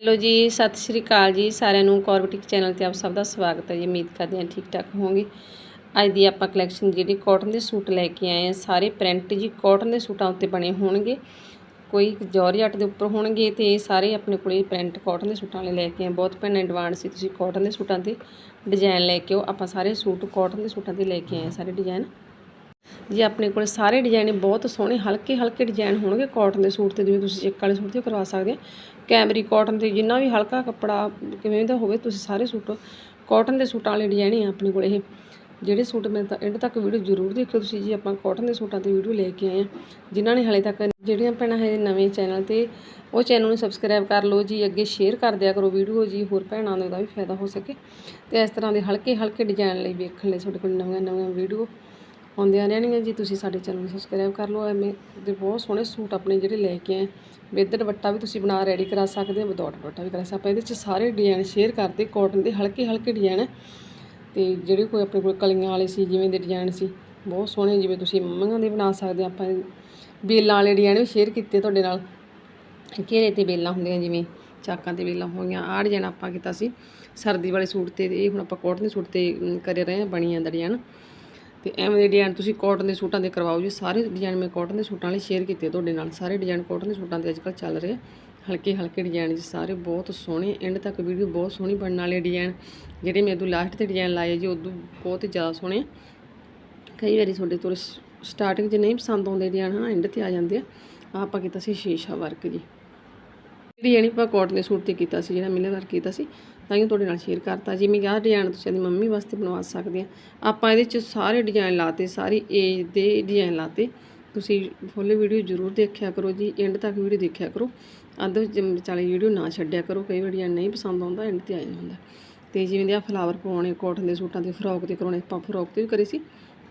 Hello ਜੀ, ਸਤਿ ਸ਼੍ਰੀ ਅਕਾਲ ਜੀ ਸਾਰਿਆਂ ਨੂੰ। ਕੌਰਬਟਿਕ ਚੈਨਲ ਤੇ ਆਪ ਸਭ ਦਾ ਸਵਾਗਤ ਹੈ ਜੀ। ਉਮੀਦ ਕਰਦੇ ਹਾਂ ਠੀਕ ਠਾਕ ਹੋਵੋਗੇ। ਅੱਜ ਦੀ ਆਪਾਂ ਕਲੈਕਸ਼ਨ ਜਿਹੜੀ ਕਾਟਨ ਦੇ ਸੂਟ ਲੈ ਕੇ ਆਏ ਆ ਸਾਰੇ ਪ੍ਰਿੰਟ ਜੀ ਕਾਟਨ ਦੇ ਸੂਟਾਂ ਉੱਤੇ ਬਣੇ ਹੋਣਗੇ। ਕੋਈ ਜੌਰਜੱਟ ਦੇ ਉੱਪਰ ਹੋਣਗੇ ਤੇ ਇਹ ਸਾਰੇ ਆਪਣੇ ਕੋਲੇ ਪ੍ਰਿੰਟ ਕਾਟਨ ਦੇ ਸੂਟਾਂ ਵਾਲੇ ਲੈ ਕੇ ਆਏ ਬਹੁਤ ਭੈਣਾਂ ਡਿਮਾਂਡ ਸੀ। ਤੁਸੀਂ ਕਾਟਨ ਦੇ ਸੂਟਾਂ ਤੇ ਡਿਜ਼ਾਈਨ ਲੈ ਕੇ ਆਓ। ਆਪਾਂ ਸਾਰੇ ਸੂਟ ਕਾਟਨ ਦੇ ਸੂਟਾਂ ਤੇ ਲੈ ਕੇ ਆਏ ਆ ਸਾਰੇ ਡਿਜ਼ਾਈਨ ਜੇ ਆਪਣੇ ਕੋਲ ਸਾਰੇ ਡਿਜ਼ਾਈਨ ਬਹੁਤ ਸੋਹਣੇ, ਹਲਕੇ ਹਲਕੇ ਡਿਜ਼ਾਈਨ ਹੋਣਗੇ ਕਾਟਨ ਦੇ ਸੂਟ ਤੇ ਜਿਵੇਂ ਤੁਸੀਂ ਚੈੱਕ ਵਾਲੇ ਸੂਟ ਤੇ ਕਰਵਾ ਸਕਦੇ ਆ ਕੈਮਰੀ ਕਾਟਨ ਤੇ ਜਿੰਨਾ ਵੀ ਹਲਕਾ ਕੱਪੜਾ ਕਿਵੇਂ ਦਾ ਹੋਵੇ, ਤੁਸੀਂ ਸਾਰੇ ਸੂਟ ਕਾਟਨ ਦੇ ਸੂਟਾਂ ਵਾਲੇ ਡਿਜ਼ਾਈਨ ਆ ਆਪਣੇ ਕੋਲ ਇਹ। ਜਿਹੜੇ ਸੂਟ ਮੈਂ ਤਾਂ ਐਂਡ ਤੱਕ ਵੀਡੀਓ ਜ਼ਰੂਰ ਦੇਖਿਓ ਤੁਸੀਂ ਜੀ, ਆਪਾਂ ਕਾਟਨ ਦੇ ਸੂਟਾਂ ਤੇ ਵੀਡੀਓ ਲੈ ਕੇ ਆਏ ਆ ਜਿਨ੍ਹਾਂ ਨੇ ਹਲੇ ਤੱਕ ਜਿਹੜੀਆਂ ਭੈਣਾਂ ਹੈ ਨਵੇਂ ਚੈਨਲ ਤੇ, ਉਹ ਚੈਨਲ ਨੂੰ ਸਬਸਕ੍ਰਾਈਬ ਕਰ ਲਓ ਜੀ, ਅੱਗੇ ਸ਼ੇਅਰ ਕਰ ਦਿਆ ਕਰੋ ਵੀਡੀਓ ਜੀ, ਹੋਰ ਭੈਣਾਂ ਨੂੰ ਦਾ ਵੀ ਫਾਇਦਾ ਹੋ ਸਕੇ। ਤੇ ਇਸ ਤਰ੍ਹਾਂ ਦੇ ਹਲਕੇ ਹਲਕੇ ਡਿਜ਼ਾਈਨ ਲਈ ਵੇਖਣ ਲਈ ਤੁਹਾਡੇ ਕੋਲ ਨਵੀਆਂ ਨਵੀਆਂ ਵੀਡੀਓ ਆਉਂਦੀਆਂ ਰਹਿਣਗੀਆਂ ਜੀ, ਤੁਸੀਂ ਸਾਡੇ ਚੈਨਲ ਨੂੰ ਸਬਸਕ੍ਰਾਈਬ ਕਰ ਲਓ, ਐਵੇਂ ਦੇ ਬਹੁਤ ਸੋਹਣੇ ਸੂਟ ਆਪਣੇ ਜਿਹੜੇ ਲੈ ਕੇ ਆਏ। ਵਿਦ ਦੁਪੱਟਾ ਵੀ ਤੁਸੀਂ ਬਣਾ ਰੈਡੀ ਕਰਾ ਸਕਦੇ ਹੋ ਵਿਦਆਊਟ ਦੁਪੱਟਾ ਵੀ ਕਰਾ ਸਕਦੇ ਆਪਾਂ ਇਹਦੇ ਚ ਸਾਰੇ ਡਿਜ਼ਾਈਨ ਸ਼ੇਅਰ ਕਰਦੇ ਕਾਟਨ ਦੇ ਹਲਕੇ ਹਲਕੇ ਡਿਜ਼ਾਈਨ ਹੈ ਤੇ ਜਿਹੜੇ ਕੋਈ ਆਪਣੇ ਕੋਲ ਕਲੀਆਂ ਵਾਲੇ ਸੀ, ਜਿਵੇਂ ਦੇ ਡਿਜ਼ਾਈਨ ਸੀ, ਬਹੁਤ ਸੋਹਣੇ ਜਿਵੇਂ ਤੁਸੀਂ ਮੰਮਾਂ ਦੇ ਬਣਾ ਸਕਦੇ ਆ ਆਪਾਂ ਬੇਲਾਂ ਵਾਲੇ ਡਿਜ਼ਾਈਨ ਵੀ ਸ਼ੇਅਰ ਕੀਤੇ ਤੁਹਾਡੇ ਨਾਲ। ਘੇਰੇ ਤੇ ਬੇਲਾਂ ਹੁੰਦੀਆਂ, ਜਿਵੇਂ ਚਾਕਾਂ ਤੇ ਬੇਲਾਂ ਹੋਈਆਂ, ਆਹ ਡਿਜ਼ਾਈਨ ਆਪਾਂ ਕੀਤਾ ਸੀ। ਸਰਦੀ ਵਾਲੇ ਸੂਟ ਤੇ, ਇਹ ਹੁਣ ਆਪਾਂ ਕੋਟਨ ਦੇ ਸੂਟ ਤੇ ਕਰੇ ਰਹੇ ਆ ਬਣੀ ਜਾਂਦਾ ਡਿਜ਼ਾਈਨ ਤੇ ਐਵੇਂ ਦੇ ਡਿਜ਼ਾਈਨ ਤੁਸੀਂ ਕਾਟਨ ਦੇ ਸੂਟਾਂ ਦੇ ਕਰਵਾਓ ਜੀ। ਸਾਰੇ ਡਿਜ਼ਾਈਨ ਮੈਂ ਕਾਟਨ ਦੇ ਸੂਟਾਂ ਵਾਲੇ ਸ਼ੇਅਰ ਕੀਤੇ ਤੁਹਾਡੇ ਨਾਲ। ਸਾਰੇ ਡਿਜ਼ਾਈਨ ਕਾਟਨ ਦੇ ਸੂਟਾਂ ਦੇ ਅੱਜਕੱਲ ਚੱਲ ਰਹੇ ਹਲਕੇ ਹਲਕੇ ਡਿਜ਼ਾਈਨ ਜੀ ਸਾਰੇ ਬਹੁਤ ਸੋਹਣੇ। ਐਂਡ ਤੱਕ ਵੀਡੀਓ ਬਹੁਤ ਸੋਹਣੀ ਬਣਨ ਵਾਲੇ ਡਿਜ਼ਾਈਨ ਜਿਹੜੇ ਮੈਂ ਉਦੋਂ ਲਾਸਟ ਤੇ ਡਿਜ਼ਾਈਨ ਲਾਏ ਜੀ, ਉਦੋਂ ਬਹੁਤ ਹੀ ਜ਼ਿਆਦਾ ਸੋਹਣੇ ਕਈ ਵਾਰੀ ਤੁਹਾਡੇ ਤੋਂ ਸਟਾਰਟਿੰਗ 'ਚ ਨਹੀਂ ਪਸੰਦ ਆਉਂਦੇ ਡਿਜ਼ਾਈਨ ਹਨਾ ਐਂਡ ਤੇ ਆ ਜਾਂਦੇ ਆ। ਆਪਾਂ ਕੀਤਾ ਸੀ ਸ਼ੀਸ਼ਾ ਵਰਕ ਜੀ। ਜਿਹੜੀ ਯਾਨੀ ਆਪਾਂ ਕੋਟਨ ਦੇ ਸੂਟ ਤੇ ਕੀਤਾ ਸੀ, ਜਿਹੜਾ ਮਿਲੇ ਵਰਕ ਕੀਤਾ ਸੀ, ਤਾਂ ਹੀ ਤੁਹਾਡੇ ਨਾਲ ਸ਼ੇਅਰ ਕਰਤਾ। ਜਿਵੇਂ ਕਿ ਆਹ ਡਿਜ਼ਾਈਨ ਤੁਸੀਂ ਆਪਣੀ ਮੰਮੀ ਵਾਸਤੇ ਬਣਵਾ ਸਕਦੇ ਆ। ਆਪਾਂ ਇਹਦੇ 'ਚ ਸਾਰੇ ਡਿਜ਼ਾਈਨ ਲਾਤੇ, ਸਾਰੀ ਏਜ ਦੇ ਡਿਜ਼ਾਈਨ ਲਾਤੇ। ਤੁਸੀਂ ਫੁੱਲ ਵੀਡੀਓ ਜ਼ਰੂਰ ਦੇਖਿਆ ਕਰੋ ਜੀ ਐਂਡ ਤੱਕ ਵੀਡੀਓ ਦੇਖਿਆ ਕਰੋ। ਅੱਧ ਵਿੱਚ ਵਿਚਾਲੇ ਵੀਡੀਓ ਨਾ ਛੱਡਿਆ ਕਰੋ, ਕਈ ਵਾਰੀ ਡਿਜ਼ਾਈਨ ਨਹੀਂ ਪਸੰਦ ਆਉਂਦਾ ਐਂਡ ਤੇ ਆ ਜਾਂਦਾ ਤੇ ਜਿਵੇਂ ਦੇ ਆ ਫਲਾਵਰ ਪਵਾਉਣੇ ਕੋਟਨ ਦੇ ਸੂਟਾਂ ਤੇ ਫਰੋਕ ਤੇ ਕਰਾਉਣੇ, ਆਪਾਂ ਫਰੋਕ ਤੇ ਵੀ ਕਰੇ ਸੀ,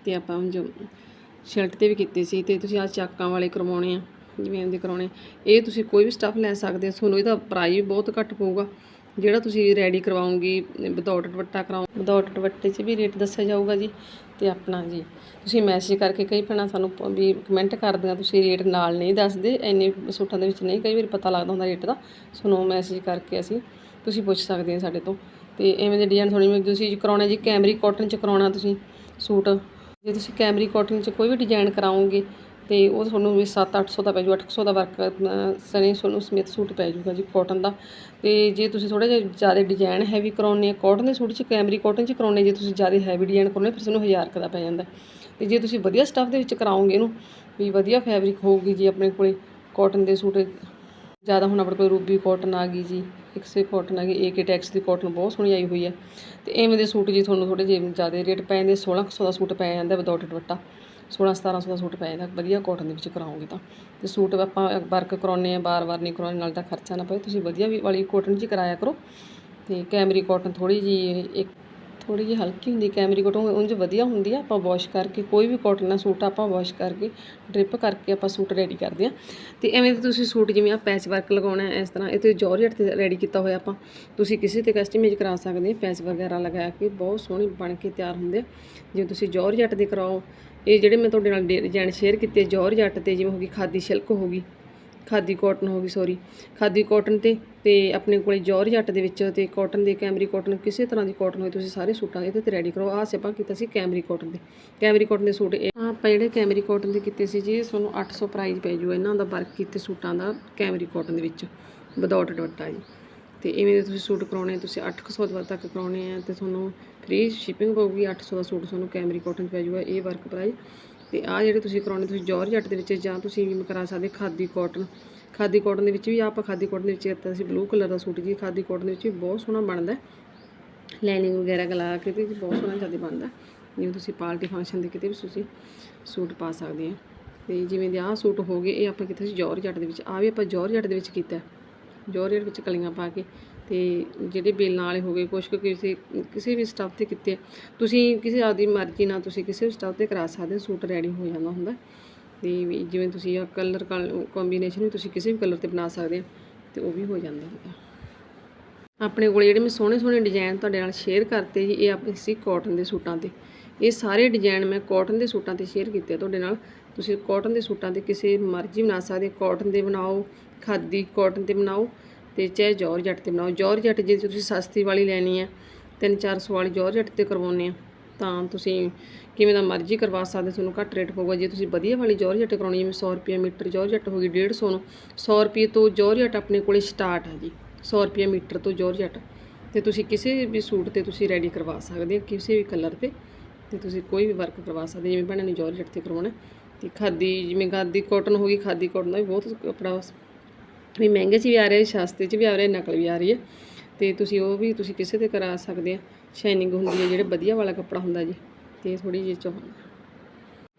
ਤੇ ਆਪਾਂ ਜੋ ਸ਼ਰਟ ਤੇ ਵੀ ਕੀਤੇ ਸੀ, ਤੇ ਤੁਸੀਂ ਆ ਚਾਕਾਂ ਵਾਲੇ ਕਰਵਾਉਣੇ ਆ। ਜਿਵੇਂ ਦੇ ਕਰਾਉਣੇ। ਇਹ ਤੁਸੀਂ ਕੋਈ ਵੀ ਸਟੱਫ ਲੈ ਸਕਦੇ ਹੋ, ਤੁਹਾਨੂੰ ਇਹਦਾ ਪ੍ਰਾਈਸ ਵੀ ਬਹੁਤ ਘੱਟ ਪਊਗਾ। ਜਿਹੜਾ ਤੁਸੀਂ ਰੈਡੀ ਕਰਵਾਉਂਗੀ ਵਿਦਆਊਟ ਦੁਪੱਟਾ ਕਰਾਉ ਵਿਦਆਊਟ ਦੁਪੱਟੇ 'ਚ ਵੀ ਰੇਟ ਦੱਸਿਆ ਜਾਊਗਾ ਜੀ। ਤੇ ਆਪਣਾ ਜੀ, ਤੁਸੀਂ ਮੈਸੇਜ ਕਰਕੇ ਕਈ ਭੈਣਾਂ ਸਾਨੂੰ ਵੀ ਕਮੈਂਟ ਕਰਦੀਆਂ ਤੁਸੀਂ ਰੇਟ ਨਾਲ ਨਹੀਂ ਦੱਸਦੇ, ਇੰਨੇ ਸੂਟਾਂ ਦੇ ਵਿੱਚ ਨਹੀਂ, ਕਈ ਵਾਰੀ ਪਤਾ ਲੱਗਦਾ ਹੁੰਦਾ ਰੇਟ ਦਾ। ਤੁਹਾਨੂੰ ਮੈਸੇਜ ਕਰਕੇ ਅਸੀਂ ਤੁਸੀਂ ਪੁੱਛ ਸਕਦੇ ਹੋ ਸਾਡੇ ਤੋਂ। ਤੇ ਐਵੇਂ ਦੇ ਡਿਜ਼ਾਈਨ ਥੋੜੀ ਤੁਸੀਂ ਕਰਾਉਣਾ ਜੀ ਕੈਮਰੀ ਕਾਟਨ 'ਚ ਕਰਾਉਣਾ ਤੁਸੀਂ ਸੂਟ। ਜੇ ਤੁਸੀਂ ਕੈਮਰੀ ਕਾਟਨ 'ਚ ਕੋਈ ਵੀ ਡਿਜ਼ਾਈਨ ਕਰਾਓਗੇ ਤੇ ਉਹ ਤੁਹਾਨੂੰ ਵੀ 7-800 ਦਾ ਪੈ ਜੂ 800 ਦਾ ਵਰਕ ਸਨੀ ਤੁਹਾਨੂੰ ਸਮਿਤ ਸੂਟ ਪੈ ਜੂਗਾ ਜੀ ਕਾਟਨ ਦਾ। ਤੇ ਜੇ ਤੁਸੀਂ ਥੋੜਾ ਜਿਹਾ ਜ਼ਿਆਦਾ ਡਿਜ਼ਾਈਨ ਹੈਵੀ ਕਰਾਉਣੇ ਆ ਕਾਟਨ ਦੇ ਸੂਟ 'ਚ ਕੈਮਰੀ ਕਾਟਨ 'ਚ ਕਰਾਉਣੇ ਜੇ ਤੁਸੀਂ ਜ਼ਿਆਦਾ ਹੈਵੀ ਡਿਜ਼ਾਈਨ ਕਰਾਉਣੇ ਫਿਰ ਤੁਹਾਨੂੰ 1000 ਕੁ ਦਾ ਪੈ ਜਾਂਦਾ। ਤੇ ਜੇ ਤੁਸੀਂ ਵਧੀਆ ਸਟੱਫ ਦੇ ਵਿੱਚ ਕਰਾਓਗੇ ਇਹਨੂੰ, ਵੀ ਵਧੀਆ ਫੈਬਰਿਕ ਹੋਊਗੀ ਜੀ ਆਪਣੇ ਕੋਲੇ ਕਾਟਨ ਦੇ ਸੂਟ। ਜ਼ਿਆਦਾ ਹੁਣ ਆਪਣੇ ਕੋਲ ਰੂਬੀ ਕਾਟਨ ਆ ਗਈ ਜੀ ਇੱਕ ਸੇ ਕਾਟਨ ਆ ਗਈ ਏਕੇ ਟੈਕਸ ਦੀ ਕਾਟਨ ਬਹੁਤ ਸੋਹਣੀ ਆਈ ਹੋਈ ਹੈ ਤੇ ਐਵੇਂ ਦੇ ਸੂਟ ਜੀ ਤੁਹਾਨੂੰ ਥੋੜੇ ਜਿਹੇ ਜ਼ਿਆਦਾ ਰੇਟ ਪੈ ਜਾਂਦੇ 1600 ਦਾ ਸੂਟ ਪੈ ਜਾਂਦਾ ਵਿਦਆਊਟ ਦੁਪੱਟਾ। 16 1700 ਦਾ ਸੂਟ ਪੈ ਜਾਂਦਾ ਵਧੀਆ ਕਾਟਨ ਦੇ ਵਿੱਚ ਕਰਾਓਗੇ ਤਾਂ। ਤੇ ਸੂਟ ਆਪਾਂ ਵਰਕ ਕਰਾਉਣੇ ਆ ਬਾਰ-ਬਾਰ ਨਹੀਂ ਕਰਾਉਣੇ ਨਾਲ ਤਾਂ ਖਰਚਾ ਨਾ ਪਏ ਤੁਸੀਂ ਵਧੀਆ ਵੀ ਵਾਲੀ ਕਾਟਨ 'ਚ ਹੀ ਕਰਾਇਆ ਕਰੋ। ਤੇ ਕੈਮਰੀ ਕਾਟਨ ਥੋੜੀ ਜੀ ਇੱਕ ਥੋੜੀ ਜਿਹੀ ਹਲਕੀ ਹੁੰਦੀ, ਕੈਮਰੀ ਕੋਟਨ ਉਂਝ ਵਧੀਆ ਹੁੰਦੀ ਆ, ਆਪਾਂ ਵਾਸ਼ ਕਰਕੇ ਕੋਈ ਵੀ ਕਾਟਨ ਦਾ ਸੂਟ ਆਪਾਂ ਵਾਸ਼ ਕਰਕੇ ਡ੍ਰਿਪ ਕਰਕੇ ਆਪਾਂ ਸੂਟ ਰੈਡੀ ਕਰਦੇ ਆ ਤੇ ਐਵੇਂ ਤੁਸੀਂ ਸੂਟ ਜਿਵੇਂ ਆ ਪੈਚ ਵਰਕ ਲਗਾਉਣਾ ਇਸ ਤਰ੍ਹਾਂ ਇਹ ਤੇ ਜੌਰਜਟ ਤੇ ਰੈਡੀ ਕੀਤਾ ਹੋਇਆ ਆਪਾਂ। ਤੁਸੀਂ ਕਿਸੇ ਤੇ ਕਸਟਮਾਈਜ਼ ਕਰਾ ਸਕਦੇ ਆ ਪੈਚ ਵਗੈਰਾ ਲਗਾ ਕੇ ਬਹੁਤ ਸੋਹਣੇ ਬਣ ਕੇ ਤਿਆਰ ਹੁੰਦੇ ਆ। ਜੇ ਤੁਸੀਂ ਜੌਰਜਟ ਦੇ ਕਰਾਓ ਇਹ ਜਿਹੜੇ ਮੈਂ ਤੁਹਾਡੇ ਨਾਲ ਡਿਜ਼ਾਈਨ ਸ਼ੇਅਰ ਕੀਤੇ ਜੌਰਜਟ ਤੇ ਜਿਵੇਂ ਹੋ ਗਈ ਖਾਦੀ ਸਿਲਕ ਹੋ ਗਈ ਖਾਦੀ ਕਾਟਨ ਹੋ ਗਈ ਸੌਰੀ ਖਾਦੀ ਕਾਟਨ ਤੇ ਤੇ ਆਪਣੇ ਕੋਲੇ ਜੌਰਜੱਟ ਦੇ ਵਿੱਚ ਤੇ ਕਾਟਨ ਦੇ ਕੈਮਰੀ ਕਾਟਨ ਕਿਸੇ ਤਰ੍ਹਾਂ ਦੀ ਕਾਟਨ ਹੋਏ ਤੁਸੀਂ ਸਾਰੇ ਸੂਟਾਂ ਇਹਦੇ ਤੇ ਰੈਡੀ ਕਰੋ। ਆਹ ਆਪਾਂ ਕੀਤਾ ਸੀ ਕੈਮਰੀ ਕਾਟਨ ਦੇ। ਕੈਮਰੀ ਕਾਟਨ ਦੇ ਸੂਟ ਇਹ ਆਹ ਆਪਾਂ ਜਿਹੜੇ ਕੈਮਰੀ ਕਾਟਨ ਦੇ ਕੀਤੇ ਸੀ ਜੀ ਇਹ ਤੁਹਾਨੂੰ 800 ਪ੍ਰਾਈਸ ਪੈ ਜੂ ਇਹਨਾਂ ਦਾ ਵਰਕ ਕੀਤੇ ਸੂਟਾਂ ਦਾ ਕੈਮਰੀ ਕਾਟਨ ਦੇ ਵਿੱਚ ਵਿਦਆਊਟ ਦੁਪੱਟਾ ਜੀ। ਤੇ ਇਵੇਂ ਦੇ ਤੁਸੀਂ ਸੂਟ ਕਰਾਉਣੇ ਆ, ਤੁਸੀਂ 800 ਦੇ ਤੱਕ ਕਰਾਉਣੇ ਆ ਤੇ ਤੁਹਾਨੂੰ ਫ੍ਰੀ ਸ਼ਿਪਿੰਗ ਪਊਗੀ 800 ਦਾ ਸੂਟ ਤੁਹਾਨੂੰ ਕੈਮਰੀ ਕਾਟਨ 'ਚ ਪੈ ਜਾਊਗਾ, ਇਹ ਵਰਕ ਪ੍ਰਾਈਸ ਤੇ ਆ ਜਿਹੜੇ ਤੁਸੀਂ ਕਰਾਉਣੇ, ਤੁਸੀਂ ਜੌਰਜੱਟ ਦੇ ਵਿੱਚ ਜਾਂ ਤੁਸੀਂ ਵੀ ਕਰਾ ਸਕਦੇ ਖਾਦੀ ਕਾਟਨ ਖਾਦੀ ਕਾਟਨ ਦੇ ਵਿੱਚ ਵੀ ਆਹ ਆਪਾਂ ਖਾਦੀ ਕਾਟਨ ਦੇ ਵਿੱਚ ਕੀਤਾ ਸੀ ਬਲੂ ਕਲਰ ਦਾ ਸੂਟ ਜੀ, ਖਾਦੀ ਕਾਟਨ ਦੇ ਵਿੱਚ ਵੀ ਬਹੁਤ ਸੋਹਣਾ ਬਣਦਾ। ਲਾਈਨਿੰਗ ਵਗੈਰਾ ਗਲਾ ਕੇ ਤੇ ਬਹੁਤ ਸੋਹਣਾ ਜ਼ਿਆਦਾ ਬਣਦਾ। ਜਿਵੇਂ ਤੁਸੀਂ ਪਾਰਟੀ ਫੰਕਸ਼ਨ ਦੇ ਕਿਤੇ ਵੀ ਤੁਸੀਂ ਸੂਟ ਪਾ ਸਕਦੇ ਆ। ਤੇ ਜਿਵੇਂ ਦੇ ਆਹ ਸੂਟ ਹੋ ਗਏ, ਇਹ ਆਪਾਂ ਕੀਤਾ ਸੀ ਜੌਰਜੱਟ ਦੇ ਵਿੱਚ ਆ ਵੀ ਆਪਾਂ ਜੌਰਜੱਟ ਦੇ ਵਿੱਚ ਕੀਤਾ। ਜੌਰਜੱਟ ਵਿੱਚ ਕਲੀਆਂ ਪਾ ਕੇ ਤੇ ਜਿਹੜੇ ਬੇਲਾਂ ਵਾਲੇ ਹੋ ਗਏ, ਕੁਛ ਕੁ ਕਿਸੇ ਕਿਸੇ ਵੀ ਸਟੱਫ ਤੇ ਕੀਤੇ ਤੁਸੀਂ ਕਿਸੇ ਆਪਦੀ ਮਰਜ਼ੀ ਨਾਲ ਤੁਸੀਂ ਕਿਸੇ ਵੀ ਸਟੱਫ ਤੇ ਕਰਾ ਸਕਦੇ ਹੋ, ਸੂਟ ਰੈਡੀ ਹੋ ਜਾਂਦਾ ਹੁੰਦਾ। ਤੇ ਵੀ ਜਿਵੇਂ ਤੁਸੀਂ ਆ ਕਲਰ ਕੰਬੀਨੇਸ਼ਨ ਵੀ ਤੁਸੀਂ ਕਿਸੇ ਵੀ ਕਲਰ ਤੇ ਬਣਾ ਸਕਦੇ ਹੋ, ਤੇ ਉਹ ਵੀ ਹੋ ਜਾਂਦਾ ਹੈਗਾ ਆਪਣੇ ਕੋਲ ਜਿਹੜੇ ਮੈਂ ਸੋਹਣੇ ਸੋਹਣੇ ਡਿਜ਼ਾਈਨ ਤੁਹਾਡੇ ਨਾਲ ਸ਼ੇਅਰ ਕਰਤੇ ਜੀ, ਇਹ ਆਪਣੇ ਸੀ ਕਾਟਨ ਦੇ ਸੂਟਾਂ ਤੇ। ਇਹ ਸਾਰੇ ਡਿਜ਼ਾਈਨ ਮੈਂ ਕਾਟਨ ਦੇ ਸੂਟਾਂ ਤੇ ਸ਼ੇਅਰ ਕੀਤੇ ਤੁਹਾਡੇ ਨਾਲ। ਤੁਸੀਂ ਕਾਟਨ ਦੇ ਸੂਟਾਂ ਤੇ ਕਿਸੇ ਮਰਜ਼ੀ ਬਣਾ ਸਕਦੇ ਕਾਟਨ ਦੇ ਬਣਾਓ, ਖਾਦੀ ਕਾਟਨ ਤੇ ਬਣਾਓ। ਤੇ ਚਾਹੇ ਜੌਰਜੱਟ ਤੇ ਬਣਾਓ। ਜੌਰਜੱਟ ਜੇ ਤੁਸੀਂ ਸਸਤੀ ਵਾਲੀ ਲੈਣੀ ਆ 3-400 ਵਾਲੀ ਜੌਰਜੱਟ ਤੇ ਕਰਵਾਉਂਦੇ ਆ ਤਾਂ ਤੁਸੀਂ ਕਿਵੇਂ ਦਾ ਮਰਜ਼ੀ ਕਰਵਾ ਸਕਦੇ ਤੁਹਾਨੂੰ ਘੱਟ ਰੇਟ ਪਊਗਾ। ਜੇ ਤੁਸੀਂ ਵਧੀਆ ਵਾਲੀ ਜੌਰਜੱਟ ਕਰਾਉਣੀ ਜਿਵੇਂ 100 ਰੁਪਏ ਮੀਟਰ ਜੌਰਜੱਟ ਹੋ ਗਈ 150 ਨੂੰ 100 ਰੁਪਏ ਤੋਂ ਜੌਰਜੱਟ ਆਪਣੇ ਕੋਲੇ ਸਟਾਰਟ ਆ ਜੀ। 100 ਰੁਪਏ ਮੀਟਰ ਤੋਂ ਜੌਰਜੱਟ ਤੇ ਤੁਸੀਂ ਕਿਸੇ ਵੀ ਸੂਟ ਤੇ ਤੁਸੀਂ ਰੈਡੀ ਕਰਵਾ ਸਕਦੇ ਹੋ, ਕਿਸੇ ਵੀ ਕਲਰ ਤੇ। ਤੇ ਤੁਸੀਂ ਕੋਈ ਵੀ ਵਰਕ ਕਰਵਾ ਸਕਦੇ ਜਿਵੇਂ ਭੈਣਾਂ ਨੇ ਜੌਰਜੱਟ ਤੇ ਕਰਵਾਉਣਾ ਤੇ ਖਾਦੀ, ਜਿਵੇਂ ਖਾਦੀ ਕਾਟਨ ਹੋ ਗਈ, ਖਾਦੀ ਕਾਟਨ ਦਾ ਵੀ ਬਹੁਤ ਕੱਪੜਾ ਵੀ ਮਹਿੰਗੇ 'ਚ ਵੀ ਆ ਰਿਹਾ, ਸਸਤੇ 'ਚ ਵੀ ਆ ਰਿਹਾ, ਨਕਲ ਵੀ ਆ ਰਹੀ ਹੈ। ਤੇ ਤੁਸੀਂ ਉਹ ਵੀ ਤੁਸੀਂ ਕਿਸੇ ਤੇ ਕਰਾ ਸਕਦੇ ਆ। ਸ਼ਾਈਨਿੰਗ ਹੁੰਦੀ ਹੈ, ਜਿਹੜੇ ਵਧੀਆ ਵਾਲਾ ਕੱਪੜਾ ਹੁੰਦਾ ਜੀ, ਤੇ ਥੋੜੀ ਜਿਹੀ ਚੋਂ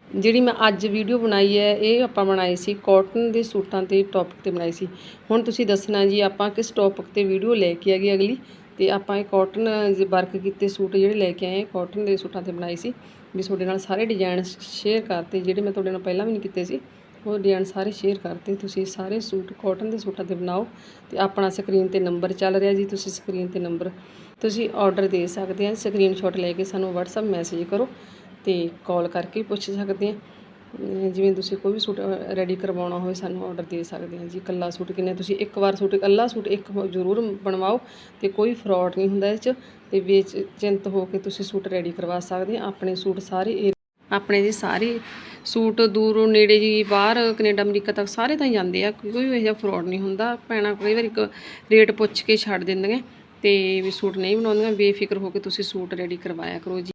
ਜਿਹੜੀ ਮੈਂ ਅੱਜ ਵੀਡੀਓ ਬਣਾਈ ਹੈ, ਇਹ ਆਪਾਂ ਬਣਾਈ ਸੀ ਕਾਟਨ ਦੇ ਸੂਟਾਂ ਤੇ ਟੌਪਿਕ ਤੇ ਬਣਾਈ ਸੀ। ਹੁਣ ਤੁਸੀਂ ਦੱਸਣਾ ਜੀ, ਆਪਾਂ ਕਿਸ ਟੌਪਿਕ ਤੇ ਵੀਡੀਓ ਲੈ ਕੇ ਆ ਗਏ ਅਗਲੀ? ਤੇ ਆਪਾਂ ਇਹ ਕਾਟਨ ਵਰਕ ਕੀਤੇ ਸੂਟ ਜਿਹੜੇ ਲੈ ਕੇ ਆਏ ਕਾਟਨ ਦੇ ਸੂਟਾਂ ਤੇ ਬਣਾਈ ਸੀ। ਵੀ ਤੁਹਾਡੇ ਨਾਲ ਸਾਰੇ ਡਿਜ਼ਾਈਨ ਸ਼ੇਅਰ ਕਰਤੇ, ਜਿਹੜੇ ਮੈਂ ਤੁਹਾਡੇ ਨਾਲ ਪਹਿਲਾਂ ਵੀ ਨਹੀਂ ਕੀਤੇ ਸੀ। ਉਹ ਡਿਜ਼ਾਈਨ ਸਾਰੇ ਸ਼ੇਅਰ ਕਰਤੇ। ਤੁਸੀਂ ਸਾਰੇ ਸੂਟ ਕਾਟਨ ਦੇ ਸੂਟਾਂ ਤੇ ਬਣਾਓ ਤੇ ਆਪਣਾ ਸਕਰੀਨ ਤੇ ਨੰਬਰ ਚੱਲ ਰਿਹਾ ਜੀ। ਤੁਸੀਂ ਸਕਰੀਨ ਤੇ ਨੰਬਰ ਤੁਸੀਂ ਆਰਡਰ ਦੇ ਸਕਦੇ ਆ। ਸਕਰੀਨਸ਼ਾਟ ਲੈ ਕੇ ਸਾਨੂੰ WhatsApp ਮੈਸੇਜ ਕਰੋ ਤੇ ਕਾਲ ਕਰਕੇ ਪੁੱਛ ਸਕਦੇ ਆ। ਜਿਵੇਂ ਤੁਸੀਂ ਕੋਈ ਵੀ ਸੂਟ ਰੈਡੀ ਕਰਵਾਉਣਾ ਹੋਵੇ ਸਾਨੂੰ ਆਰਡਰ ਦੇ ਸਕਦੇ ਆ ਜੀ। ਇਕੱਲਾ ਸੂਟ ਕਿੰਨੇ ਤੁਸੀਂ ਇੱਕ ਵਾਰ ਸੂਟ, ਇਕੱਲਾ ਸੂਟ ਇੱਕ ਜ਼ਰੂਰ ਬਣਵਾਓ ਤੇ ਕੋਈ ਫਰਾਡ ਨਹੀਂ ਹੁੰਦਾ ਇਹ 'ਚ ਤੇ ਵੇਚ ਚਿੰਤ ਹੋ ਕੇ ਤੁਸੀਂ ਸੂਟ ਰੈਡੀ ਕਰਵਾ ਸਕਦੇ ਆ। ਆਪਣੇ ਸੂਟ ਸਾਰੇ ਆਪਣੇ ਜੀ ਸਾਰੇ ਸੂਟ ਦੂਰੋਂ ਨੇੜੇ ਜੀ ਬਾਹਰ ਕੈਨੇਡਾ, ਅਮਰੀਕਾ ਤੱਕ ਸਾਰੇ ਤਾਂ ਜਾਂਦੇ ਆ, ਕੋਈ ਵੀ ਇਹੋ ਜਿਹਾ ਫਰਾਡ ਨਹੀਂ ਹੁੰਦਾ। ਭੈਣਾਂ ਕਈ ਵਾਰੀ ਇੱਕ ਰੇਟ ਪੁੱਛ ਕੇ ਛੱਡ ਦਿੰਦੀਆਂ ਤੇ ਵੀ ਸੂਟ ਨਹੀਂ ਬਣਾਉਂਦੀਆਂ, ਬੇਫਿਕਰ ਹੋ ਕੇ ਤੁਸੀਂ ਸੂਟ ਰੈਡੀ ਕਰਵਾਇਆ ਕਰੋ ਜੀ।